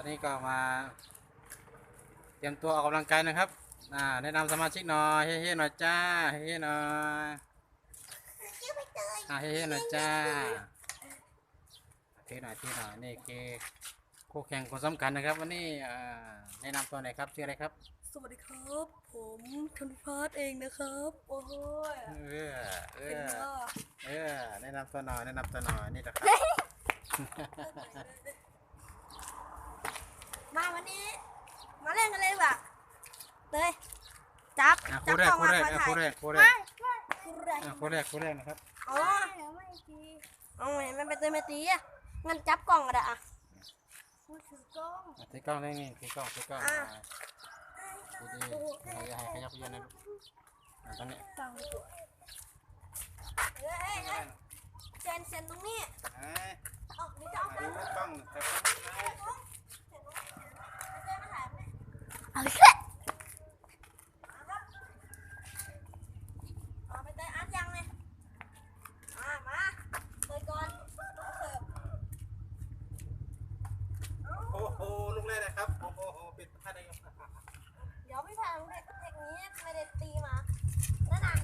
อนนี้ก็มา เตรียมตัวออกกำลังกายนะครับอ่าแนะนำสมาชิกหน่อยเฮ้ๆหน่อยจ้าเฮ้ๆหน่อยอ่าเฮ้ๆหน่อยจ้าเทหน่อยเทหน่อยนี่คือคู่แข่งคนสำคัญนะครับ วันนี้อ่าแนะนำตัวหน่อยครับชื่ออะไรครับ สวัสดีครับ ผมธนพัฒน์เองนะครับ โอ้โหยเออเอเป็นอว่าเออแนะนำตัวหน่อยแนะนำตัวหน่อยนี่นะครับ มาวันนี้ มาเล่นกันเลยดีกว่ะเลยจับอะจัคู่แรกกล่องคู่แรกมาอะถ่ายคู่แรกคู่แรกคู่แรกอะคู่แรกคู่แรกนะครับอ๋อเอาไงมันเป็นตัวไม่ตีอะงั้นจับกล่องก็ได้อะถือกล้องอะถือกล้องได้นี่ถือกล้องถือกล้องอะอ่าดีๆอย่าให้ขยับเยอะนะลูกอะตอนนี้ ฟังตัวเฮ้ยเฮ้ยเฮ้ยเซนเซนตรงนี้ เอ้ย อ๋อนี่จะเอา มา ไป ดูกล้องแต่กล้องไม่ได้ เอาแค่เอาไปเตยอัดยังเลยมามาเตยก่อนเอาเสิร์ฟ โอ้โหลูกแรกนะครับ โอ้โหปิดพลาดได้ยัง เดี๋ยวพี่แพงเทคนิคนี้ไม่ได้ตีมานั่นน่ะ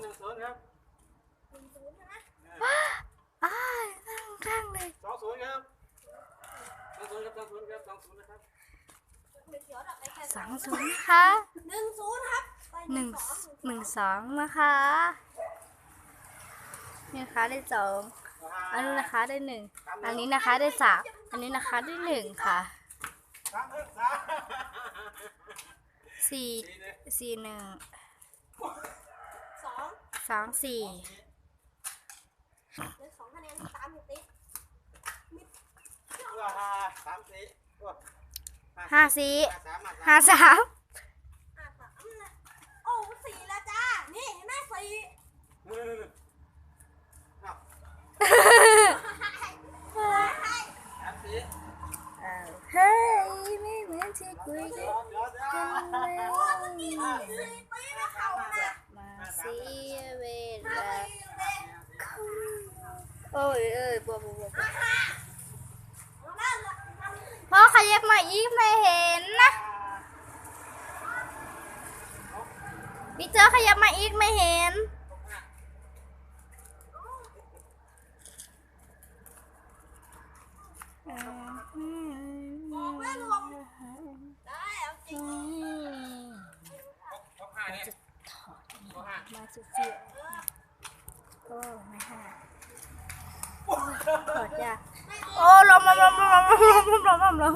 หนึ่กังนศูนย์หนึ่งศูนย์ครับหนึ่งศูนย์ใช่ไหมอ้ายนั่งข้างเลยสองศูนย์ครับสองศูนย์ครับสองศูนย์ครับสองศูนย์นะครับไม่เขียวดอกไอ้แค่สองศูนย์นะคะหนึ่งศูนย์ครับไปหนึ่งสองหนึ่งสองนะคะนี่นะคะได้สองอันนี้นะคะได้หนึ่งอันนี้นะคะได้สามอันนี้นะคะได้หนึ่งค่ะสามเอ้ยสามสี่สี่เนี่ยสี่หนึ่งสอง สองสี่เหลือสองคะแนนตามอยู่ติดว่าห้าสามสี่โอ้ห้าสี่ห้าสามห้าสามห้าสามอะสามนะโอ้สี่แล้วจ้า นี่เห็นไหมสี่หนึ่งหนึ่งหนึ่งเอ้าสามสี่อ้าวเฮ้ยไม่เหมือนที่คุยเดี๋ยวเดี๋ยวเดี๋ยวกันเลยโอ้เมื่อกี้ สีเวลาโอ้ยเอ้ยบัวบัวบัพ่อขยับมาอีกไม่เห็นนะพี่เจอขยับมาอีกไม่เห็นได้เอาจริง สุดเสียโอ้ไม่ห่าถอดยากโอ้ลมลมลมลมลมลมลมลม